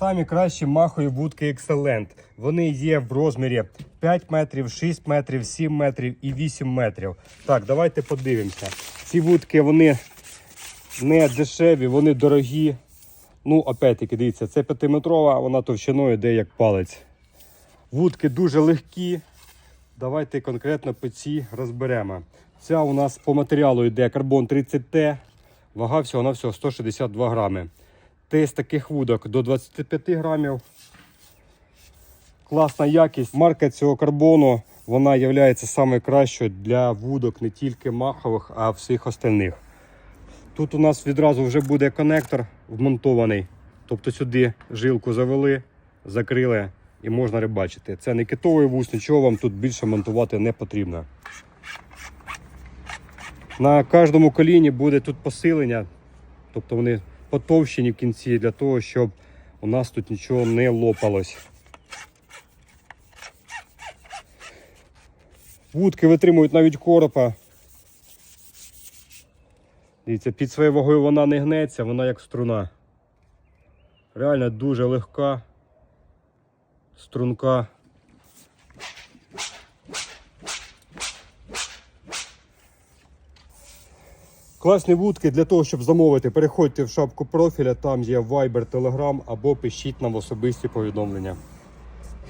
Самі кращі махові вудки Excellent. Вони є в розмірі 5 метрів, 6 метрів, 7 метрів і 8 метрів. Так, давайте подивимося. Ці вудки вони не дешеві, вони дорогі. Ну, опять-таки, дивіться, це 5-метрова, вона товщиною йде як палець. Вудки дуже легкі. Давайте конкретно по цій розберемо. Ця у нас по матеріалу йде карбон 30Т, вага всього на всього 162 грами. Тест таких вудок до 25 грамів. Класна якість. Марка цього карбону вона є самою кращою для вудок не тільки махових, а всіх остальних. Тут у нас відразу вже буде конектор вмонтований. Тобто сюди жилку завели, закрили і можна рибачити. Це не китовий вуз, нічого вам тут більше монтувати не потрібно. На кожному коліні буде тут посилення, тобто вони потовщені в кінці для того, щоб у нас тут нічого не лопалось. Вудки витримують навіть коропа. Дивіться, під своєю вагою вона не гнеться, вона як струна. Реально дуже легка, струнка. Класні вудки для того, щоб замовити, переходьте в шапку профіля, там є Viber, Telegram або пишіть нам особисті повідомлення.